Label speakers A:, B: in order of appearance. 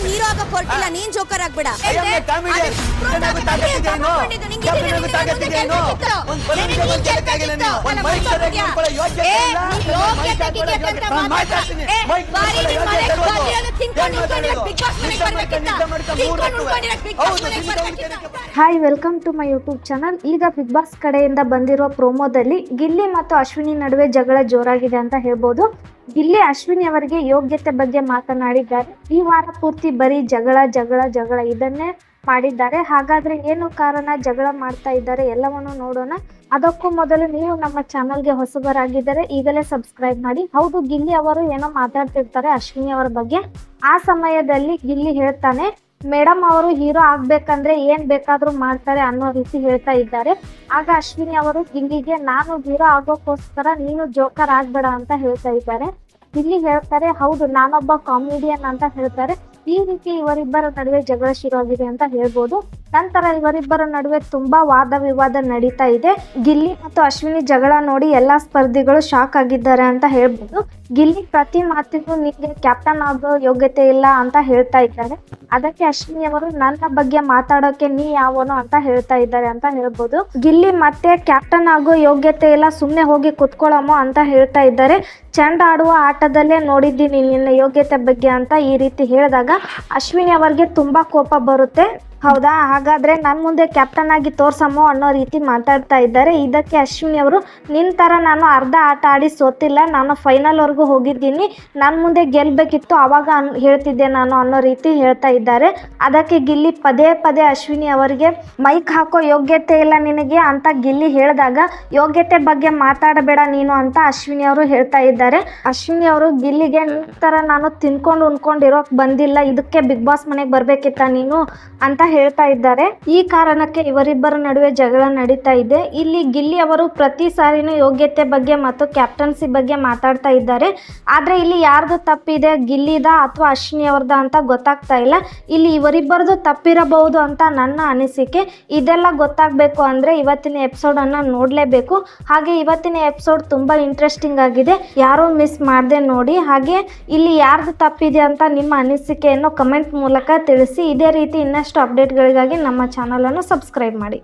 A: ನಾನ್ hero ಆಗಕ್ ಹೊರಟಿಲ್ಲ ನೀನ್ joker ಆಗ್ಬೇಡ
B: hi welcome to my YouTube channel ಈಗ ಬಿಗ್ ಬಾಸ್ ಕಡೆಯಿಂದ ಬಂದಿರುವ ಪ್ರೋಮೋದಲ್ಲಿ ಗಿಲ್ಲಿ ಮತ್ತು ಅಶ್ವಿನಿ ನಡುವೆ ಜಗಳ ಜೋರಾಗಿದೆ ಅಂತ ಹೇಳ್ಬೋದು. ಗಿಲ್ಲಿ ಅಶ್ವಿನಿ ಅವರಿಗೆ ಯೋಗ್ಯತೆ ಬಗ್ಗೆ ಮಾತನಾಡಿದ್ದಾರೆ. ಈ ವಾರ ಪೂರ್ತಿ ಬರೀ ಜಗಳ ಜಗಳ ಜಗಳ ಇದನ್ನೇ ಮಾಡಿದ್ದಾರೆ. ಹಾಗಾದ್ರೆ ಏನು ಕಾರಣ ಜಗಳ ಮಾಡ್ತಾ ಇದ್ದಾರೆ ಎಲ್ಲವನ್ನು ನೋಡೋಣ. ಅದಕ್ಕೂ ಮೊದಲು ನೀವು ನಮ್ಮ ಚಾನಲ್ಗೆ ಹೊಸಬರಾಗಿದ್ದರೆ ಈಗಲೇ ಸಬ್ಸ್ಕ್ರೈಬ್ ಮಾಡಿ. ಹೌದು, ಗಿಲ್ಲಿ ಅವರು ಏನೋ ಮಾತಾಡ್ತಿರ್ತಾರೆ ಅಶ್ವಿನಿ ಅವರ ಬಗ್ಗೆ. ಆ ಸಮಯದಲ್ಲಿ ಗಿಲ್ಲಿ ಹೇಳ್ತಾನೆ ಮೇಡಮ್ ಅವರು ಹೀರೋ ಆಗ್ಬೇಕಂದ್ರೆ ಏನ್ ಬೇಕಾದ್ರೂ ಮಾಡ್ತಾರೆ ಅನ್ನೋ ರೀತಿ ಹೇಳ್ತಾ ಇದ್ದಾರೆ. ಆಗ ಅಶ್ವಿನಿ ಅವರು ಗಿಲ್ಲಿಗೆ ನಾನು ಹೀರೋ ಆಗೋಕ್ಕೋಸ್ಕರ ನೀನು ಜೋಕರ್ ಆಗ್ಬೇಡ ಅಂತ ಹೇಳ್ತಾ ಇದ್ದಾರೆ. ಇಲ್ಲಿ ಹೇಳ್ತಾರೆ, ಹೌದು, ನಾನೊಬ್ಬ ಕಾಮಿಡಿಯನ್ ಅಂತ ಹೇಳ್ತಾರೆ. ಈ ರೀತಿ ಇವರಿಬ್ಬರ ನಡುವೆ ಜಗಳ ಶುರುವಾಗಿದೆ ಅಂತ ಹೇಳ್ಬೋದು. ನಂತರ ಇವರಿಬ್ಬರ ನಡುವೆ ತುಂಬಾ ವಾದ ವಿವಾದ ನಡೀತಾ ಇದೆ. ಗಿಲ್ಲಿ ಮತ್ತು ಅಶ್ವಿನಿ ಜಗಳ ನೋಡಿ ಎಲ್ಲಾ ಸ್ಪರ್ಧಿಗಳು ಶಾಕ್ ಆಗಿದ್ದಾರೆ ಅಂತ ಹೇಳ್ಬೋದು. ಗಿಲ್ಲಿ ಪ್ರತಿ ಮಾತಿಗೂ ನಿಮಗೆ ಕ್ಯಾಪ್ಟನ್ ಆಗೋ ಯೋಗ್ಯತೆ ಇಲ್ಲ ಅಂತ ಹೇಳ್ತಾ ಇದ್ದಾರೆ. ಅದಕ್ಕೆ ಅಶ್ವಿನಿ ಅವರು, ನನ್ನ ಬಗ್ಗೆ ಮಾತಾಡೋಕೆ ನೀ ಯಾವನು ಅಂತ ಹೇಳ್ತಾ ಇದ್ದಾರೆ ಅಂತ ಹೇಳ್ಬೋದು. ಗಿಲ್ಲಿ ಮತ್ತೆ ಕ್ಯಾಪ್ಟನ್ ಆಗೋ ಯೋಗ್ಯತೆ ಇಲ್ಲ ಸುಮ್ಮನೆ ಹೋಗಿ ಕುತ್ಕೊಳ್ಳೋಮೋ ಅಂತ ಹೇಳ್ತಾ ಇದ್ದಾರೆ. ಚೆಂಡ ಆಡುವ ಆಟದಲ್ಲೇ ನೋಡಿದ್ದೀನಿ ನಿನ್ನ ಯೋಗ್ಯತೆ ಬಗ್ಗೆ ಅಂತ ಈ ರೀತಿ ಹೇಳಿದಾಗ ಅಶ್ವಿನಿ ಅವರಿಗೆ ತುಂಬಾ ಕೋಪ ಬರುತ್ತೆ. ಹೌದಾ? ಹಾಗಾದ್ರೆ ನನ್ನ ಮುಂದೆ ಕ್ಯಾಪ್ಟನ್ ಆಗಿ ತೋರ್ಸಮ್ಮೋ ಅನ್ನೋ ರೀತಿ ಮಾತಾಡ್ತಾ ಇದ್ದಾರೆ. ಇದಕ್ಕೆ ಅಶ್ವಿನಿ ಅವರು ನಿನ್ನ ಥರ ನಾನು ಅರ್ಧ ಆಟ ಆಡಿ ಸೋತಿಲ್ಲ. ನಾನು ಫೈನಲ್ವರೆಗೂ ಹೋಗಿದ್ದೀನಿ. ನನ್ನ ಮುಂದೆ ಗೆಲ್ಲಬೇಕಿತ್ತು ಆವಾಗ ಅನ್, ಹೇಳ್ತಿದ್ದೆ ನಾನು ಅನ್ನೋ ರೀತಿ ಹೇಳ್ತಾ ಇದ್ದಾರೆ. ಅದಕ್ಕೆ ಗಿಲ್ಲಿ ಪದೇ ಪದೇ ಅಶ್ವಿನಿ ಅವರಿಗೆ, ಮೈಕ್ ಹಾಕೋ ಯೋಗ್ಯತೆ ಇಲ್ಲ ನಿನಗೆ ಅಂತ ಗಿಲ್ಲಿ ಹೇಳಿದಾಗ, ಯೋಗ್ಯತೆ ಬಗ್ಗೆ ಮಾತಾಡಬೇಡ ನೀನು ಅಂತ ಅಶ್ವಿನಿ ಅವರು ಹೇಳ್ತಾ ಇದ್ದಾರೆ. ಅಶ್ವಿನಿ ಅವರು, ಗಿಲ್ಲಿಗೆ ನಿನ್ ಥರ ನಾನು ತಿನ್ಕೊಂಡು ಉಣ್ಕೊಂಡಿರೋಕ್ ಬಂದಿಲ್ಲ. ಇದಕ್ಕೆ ಬಿಗ್ ಬಾಸ್ ಮನೆಗೆ ಬರ್ಬೇಕಿತ್ತ ನೀನು? ಅಂತ ಹೇಳ್ತಾ ಇದ್ದಾರೆ. ಈ ಕಾರಣಕ್ಕೆ ಇವರಿಬ್ಬರ ನಡುವೆ ಜಗಳ ನಡೀತಾ ಇದೆ. ಇಲ್ಲಿ ಗಿಲ್ಲಿ ಅವರು ಪ್ರತಿ ಸಾರಿನೂ ಯೋಗ್ಯತೆ ಬಗ್ಗೆ ಮತ್ತು ಕ್ಯಾಪ್ಟನ್ಸಿ ಬಗ್ಗೆ ಮಾತಾಡ್ತಾ ಇದ್ದಾರೆ. ಆದ್ರೆ ಇಲ್ಲಿ ಯಾರ್ದು ತಪ್ಪಿದೆ? ಗಿಲ್ಲಿದ ಅಥವಾ ಅಶ್ವಿನಿ ಅವ್ರದ ಅಂತ ಗೊತ್ತಾಗ್ತಾ ಇಲ್ಲ. ಇಲ್ಲಿ ಇವರಿಬ್ಬರದು ತಪ್ಪಿರಬಹುದು ಅಂತ ನನ್ನ ಅನಿಸಿಕೆ. ಇದೆಲ್ಲ ಗೊತ್ತಾಗಬೇಕು ಅಂದ್ರೆ ಇವತ್ತಿನ ಎಪಿಸೋಡ್ ಅನ್ನ ನೋಡಲೇಬೇಕು. ಹಾಗೆ ಇವತ್ತಿನ ಎಪಿಸೋಡ್ ತುಂಬಾ ಇಂಟ್ರೆಸ್ಟಿಂಗ್ ಆಗಿದೆ. ಯಾರು ಮಿಸ್ ಮಾಡದೆ ನೋಡಿ. ಹಾಗೆ ಇಲ್ಲಿ ಯಾರ್ದು ತಪ್ಪಿದೆ ಅಂತ ನಿಮ್ಮ ಅನಿಸಿಕೆಯನ್ನು ಕಮೆಂಟ್ ಮೂಲಕ ತಿಳಿಸಿ. ಇದೇ ರೀತಿ ಇನ್ನಷ್ಟು ಅಪ್ಡೇಟ್ಗಳಿಗಾಗಿ ನಮ್ಮ ಚಾನಲನ್ನು ಸಬ್ಸ್ಕ್ರೈಬ್ ಮಾಡಿ.